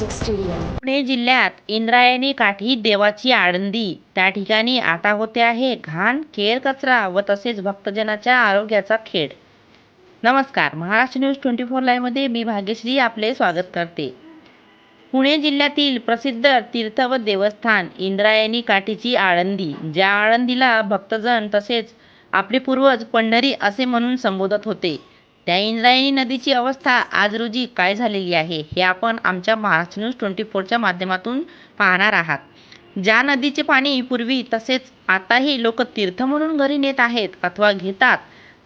पुणे जिल्ह्यात इंद्रायणी काठी देवाची आळंदी. त्या ठिकाणी आता होते आहे घाण केर कचरा व तसेच भक्तजनाच्या आरोग्याचा खेळ नमस्कार महाराष्ट्र न्यूज ट्वेंटी फोर लाईव्हमध्ये मी भाग्यश्री आपले स्वागत करते. पुणे जिल्ह्यातील प्रसिद्ध तीर्थ व देवस्थान इंद्रायणी काठीची आळंदी. ज्या आळंदीला भक्तजन तसेच आपले पूर्वज पंढरी असे म्हणून संबोधत होते. त्या इंद्रायणी नदीची अवस्था आज रोजी काय झालेली आहे हे आपण आमच्या महाराष्ट्र न्यूज ट्वेंटी फोरच्या माध्यमातून पाहणार आहात. ज्या नदीचे पाणी पूर्वी तसेच आताही लोक तीर्थ म्हणून घरी नेत आहेत अथवा घेतात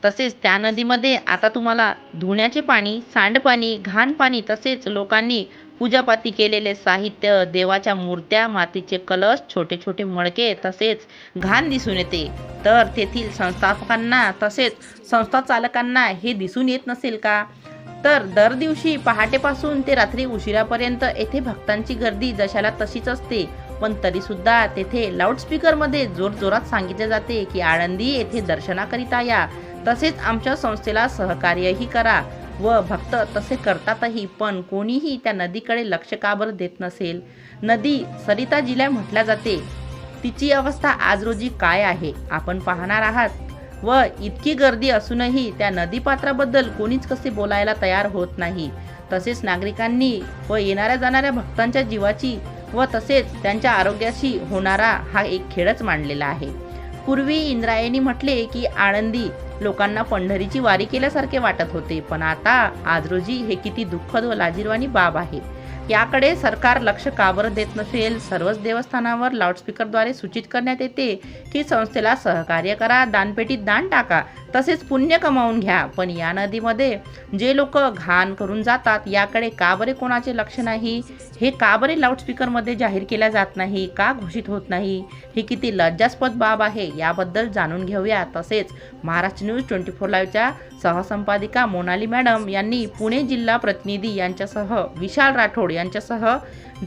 तसेच त्या नदीमध्ये आता तुम्हाला धुण्याचे पाणी सांडपाणी घाण पाणी तसेच लोकांनी पूजापाती केलेले साहित्य देवाच्या मूर्त्या मातीचे कलश छोटे छोटे मडके तसेच घाण दिसून येते. तर तेथील संस्थापकांना तसेच संस्था चालकांना हे दिसून येत नसेल का? तर दर दिवशी पहाटेपासून ते रात्री उशिरापर्यंत येथे भक्तांची गर्दी जशाला तशीच असते. पण तरी सुद्धा तेथे लाऊडस्पीकरमध्ये जोरजोरात सांगितले जाते की आळंदी येथे दर्शनाकरिता या. तसेच आमच्या संस्थेला सहकार्यही करा. व भक्त तसे करतातही पण कोणीही त्या नदीकडे लक्ष का बरं देत नसेल? नदी सरिता जिल्हा म्हटल्या जाते तिची अवस्था आज रोजी काय आहे? आपण पाहणार आहात. व इतकी गर्दी असूनही त्या नदीपात्राबद्दल कोणीच कसे बोलायला तयार होत नाही. तसेच नागरिकांनी व येणाऱ्या जाणाऱ्या भक्तांच्या जीवाची व तसेच त्यांच्या आरोग्याशी होणारा हा एक खेळच मांडलेला आहे. पूर्वी इंद्रायणी म्हटले की आळंदी लोकांना पंढरीची वारी केल्यासारखे वाटत होते. पण आता आज रोजी हे किती दुःखद व लाजीरवाणी बाब आहे. याकडे सरकार लक्ष का बरं देत नसेल? सर्वच देवस्थानावर लाऊडस्पीकरद्वारे सूचित करण्यात येते की संस्थेला सहकार्य करा दानपेटीत दान टाका तसेच पुण्य कमावून घ्या. पण या नदीमध्ये जे लोक घाण करून जातात याकडे का बरे कोणाचे लक्ष नाही? हे का बरे लाऊडस्पीकरमध्ये जाहीर केल्या जात नाही? का घोषित होत नाही? हे किती लज्जास्पद बाब आहे याबद्दल जाणून घेऊया. तसेच महाराष्ट्र न्यूज ट्वेंटी फोर लाईव्हच्या सहसंपादिका मोनाली मॅडम यांनी पुणे जिल्हा प्रतिनिधी यांच्यासह विशाल राठोड यांच्यासह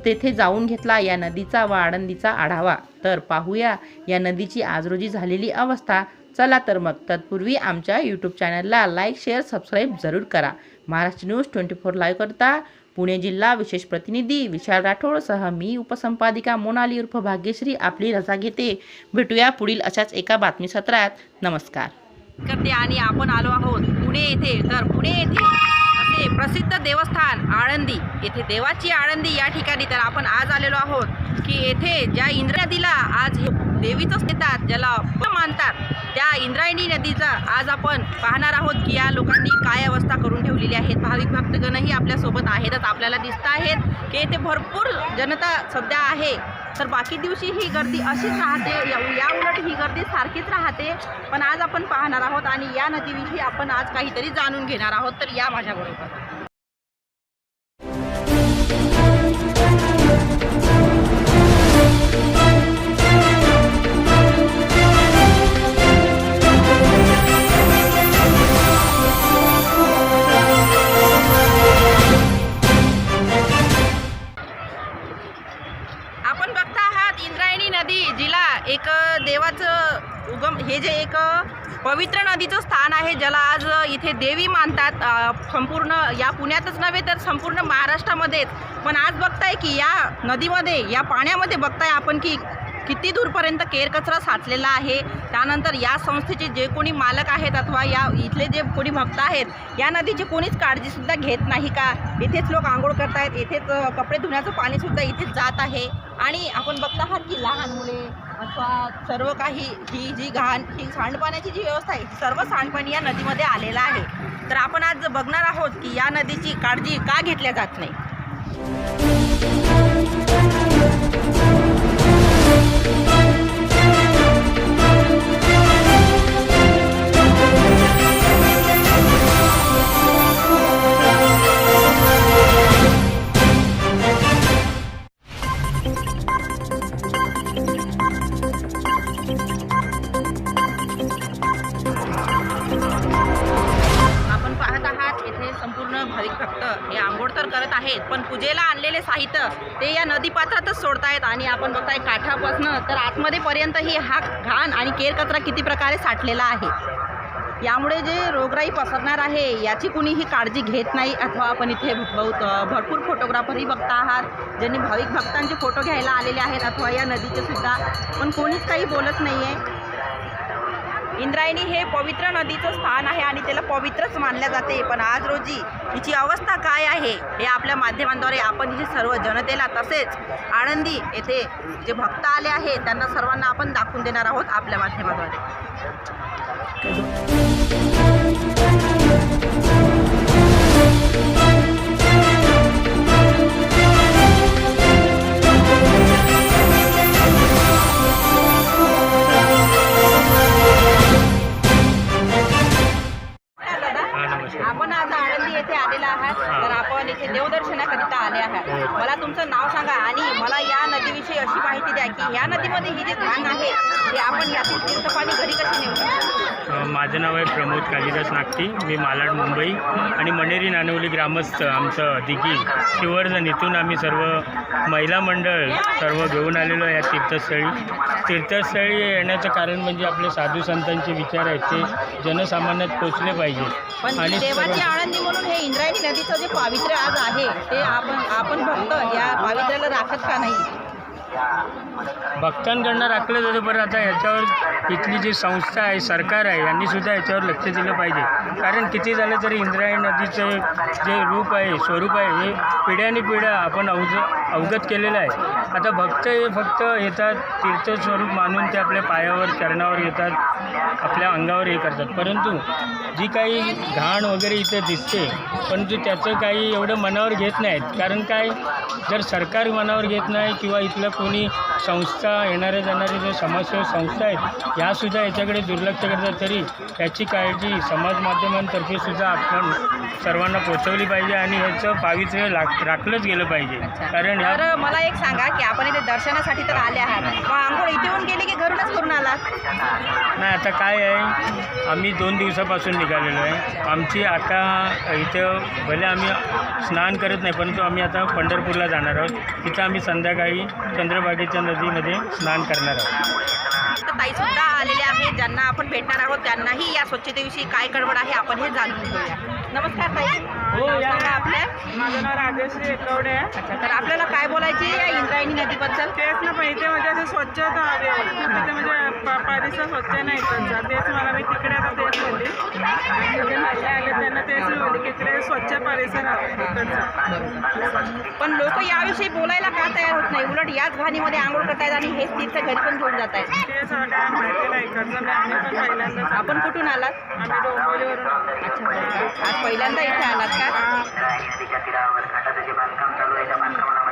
तेथे जाऊन घेतला या नदीचा व आळंदीचा आढावा. तर पाहूया या नदीची आज रोजी झालेली अवस्था चला तर मग तत्पूर्वी आमच्या यूट्यूब चॅनलला लाईक शेअर सबस्क्राईब जरूर करा. Maharashtra news twenty four live करता पुणे जिल्हा विशेष प्रतिनिधी विशाल राठोडसह मी उपसंपादिका मोनाली उर्फ भाग्यश्री आपली रजा घेते. भेटूया पुढील अशाच एका बातमी सत्रात. नमस्कार. करते आणि आपण आलो आहोत पुणे येथे. तर पुणे येथे असे प्रसिद्ध देवस्थान आळंदी. येथे देवाची आळंदी या ठिकाणी तर आपण आज आलेलो आहोत की येथे ज्या इंद्रा नदीला आज हे देवीचंच येतात ज्याला मानतात त्या इंद्रायणी नदीचा आज आपण पाहणार आहोत की या लोकांनी काय अवस्था करून ठेवलेली आहेत. भाविक भक्तगणही आपल्यासोबत आहेतच आपल्याला दिसत आहेत की येथे भरपूर जनता सध्या आहे. तर बाकी दिवशी ही गर्दी अशीच राहते. या उलट ही गर्दी सारखीच राहते. पण आज आपण पाहणार आहोत आणि या नदीविषयी आपण आज काहीतरी जाणून घेणार आहोत. तर या माझ्याबरोबर. हे जे एक पवित्र नदीचं स्थान आहे ज्याला आज इथे देवी मानतात. संपूर्ण या पुण्यातच नव्हे तर संपूर्ण महाराष्ट्रामध्येच. पण आज बघताय की या नदीमध्ये या पाण्यामध्ये बघताय आपण की किती दूरपर्यंत केर कचरा साचलेला आहे? त्यानंतर या संस्थेचे जे कोणी मालक आहेत अथवा या इथले जे कोणी भक्त आहेत या नदीची कोणीच काळजीसुद्धा घेत नाही का? इथेच लोक आंघोळ करतायत इथेच कपडे धुण्याचं पाणीसुद्धा इथेच जात आहे. आणि आपण बघता आहात की लहान मुले अथवा सर्व काही ही जी घाण ही सांडपाण्याची जी व्यवस्था आहे सर्व सांडपाणी या नदीमध्ये आलेलं आहे. तर आपण आज बघणार आहोत की या नदीची काळजी का घेतल्या जात नाही? आपण पण पूजेला आणलेले साहित्य ते या नदीपात्रातच सोडतायत आणि आपण बघताय काठापासनं तर आतमध्ये पर्यंत ही हा घाण आणि केर कचरा किती प्रकारे साठलेला आहे. यामुळे जे रोगराई पसरणार आहे याची कुणीही काळजी घेत नाही अथवा आपण इथे बहुत भरपूर फोटोग्राफरही बघता आहात ज्यांनी भाविक भक्तांचे फोटो घ्यायला आलेले आहेत अथवा या नदीचे सुद्धा पण कोणीच काही बोलत नाही आहे इंद्रायणी हे पवित्र नदीचं स्थान आहे आणि त्याला पवित्रच मानल्या जाते. पण आज रोजी हिची अवस्था काय आहे हे आपल्या माध्यमांद्वारे आपण इथे सर्व जनतेला तसेच आनंदी येथे जे भक्त आले आहेत त्यांना सर्वांना आपण दाखवून देणार आहोत आपल्या माध्यमाद्वारे. आपण आज आळंदी येथे आलेला आहात. तर आपण इथे देवदर्शनाकरिता आले आहात. हो. मला तुमचं नाव सांगा आणि मला या नदीविषयी अशी माहिती द्या की या नदीमध्ये ही जे घाण आहे ते आपण यातील तीर्थपाणी घरी कशी नेऊ शकतो? माझं नाव आहे प्रमोद कालिदास नागटी मी मालाड मुंबई आणि मनेरी नानवली ग्रामस्थ आमचं दिघी. शिवर्धन इथून आम्ही सर्व महिला मंडळ सर्व घेऊन आलेलो आहे या तीर्थस्थळी. तीर्थस्थळी येण्याचं कारण म्हणजे आपले साधू संतांचे विचार आहेत ते जनसामान्यात पोचले पाहिजे. पण आणि आनंदी आनंदी म्हणून हे इंद्रायणी नदीचं जे पावित्र्य आज आहे ते आपण आपण भक्त या पावित्र्याला राखत का नाही? भक्तांकडनं राखलं जातं बरं आता याच्यावर इथली जी संस्था आहे सरकार आहे यांनी सुद्धा याच्यावर लक्ष दिलं पाहिजे. कारण किती झालं तरी इंद्रायणी नदीचं जे रूप आहे स्वरूप आहे हे पिढ्याने पिढ्या आपण अवज अवगत केलेलं आहे. आता भक्त हे फक्त येतात तीर्थस्वरूप मानून ते आपल्या पायावर चरणावर येतात आपल्या अंगावर हे करतात. परंतु जी काही घाण वगैरे इथं दिसते परंतु त्याचं काही एवढं मनावर घेत नाहीत. कारण काय? जर सरकार मनावर घेत नाही किंवा इथलं कोणी संस्था येणारे जाणारे जे समाजसेवक संस्था आहेत ह्यासुद्धा याच्याकडे दुर्लक्ष करतात तरी त्याची काळजी समाज माध्यमांतर्फे सुद्धा आपण सर्वांना पोचवली पाहिजे आणि ह्याचं पावित्र्य राख राखलंच गेलं पाहिजे. कारण तर मला एक सांगा की आपण इथे दर्शनासाठी तर आले आहात. मग आंघोळ इथे येऊन गेले की घरूनच करून आलात? नाही आता काय आहे? आम्ही दोन दिवसापासून निघालेलो आहे. आमची आता इथं भले आम्ही स्नान करत नाही परंतु आम्ही आता पंढरपूरला जाणार आहोत. तिथं आम्ही संध्याकाळी चंद्रभागेच्या नदीमध्ये स्नान करणार आहोत. तर ताई सुद्धा आलेले आहेत ज्यांना आपण भेटणार आहोत त्यांनाही या स्वच्छतेविषयी काय कळवड आहे आपण हे जाणून घेऊया. नमस्कार ताई. हो, या. सांगा आपल्या माझं नाव राजश्री एकवडे आहे. अच्छा तर आपल्याला काय बोलायचे या इंद्रायणी नदीबद्दल? तेच ना पण इथे म्हणजे असं स्वच्छता आहे. तिथे म्हणजे प- परिसर स्वच्छ नाही इकडचा तेच मला मी तिकडे आता तेच बोलली. आणि जे महिला आले त्यांना तेच मी बोलली की इकडे स्वच्छ परिसर हवा आहे पण लोक याविषयी बोलायला का तयार होत नाही? उलट याच घाणीमध्ये आंघोळ करतायत आणि हेच तीर्थ घरी पण घेऊन जात आहेत तेच मला काय माहिती नाही इकडचं मी आम्ही पण पहिल्यांदाच आपण कुठून आलात? आम्ही डोंबिवलीवरून अच्छा आज पहिल्यांदा इथे आलात का?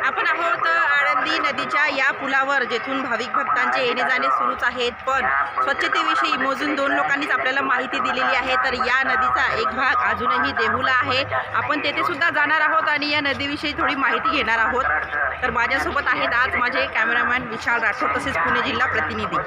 आपण आहोत आळंदी नदीच्या या पुलावर जेथून भाविक भक्तांचे येणे जाणे सुरूच आहेत. पण स्वच्छतेविषयी मोजून दोन लोकांनीच आपल्याला माहिती दिलेली आहे. तर या नदीचा एक भाग अजूनही देहूला आहे. आपण तेथे सुद्धा जाणार आहोत आणि या नदीविषयी थोडी माहिती घेणार आहोत. तर माझ्यासोबत आहेत आज माझे कॅमेरामॅन विशाल राठोड तसेच पुणे जिल्हा प्रतिनिधी.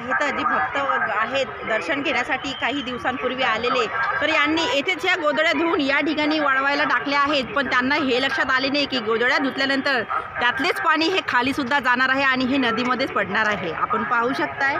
आहेत जे भक्त आहेत दर्शन घेण्यासाठी काही दिवसांपूर्वी आलेले. तर यांनी येथेच या गोदड्या धुवून या ठिकाणी वाळवायला टाकल्या आहेत. पण त्यांना हे लक्षात आले नाही की गोदड्या धुतल्यानंतर त्यातलेच पाणी हे खाली सुद्धा जाणार आहे आणि हे नदीमध्येच पडणार आहे. आपण पाहू शकताय.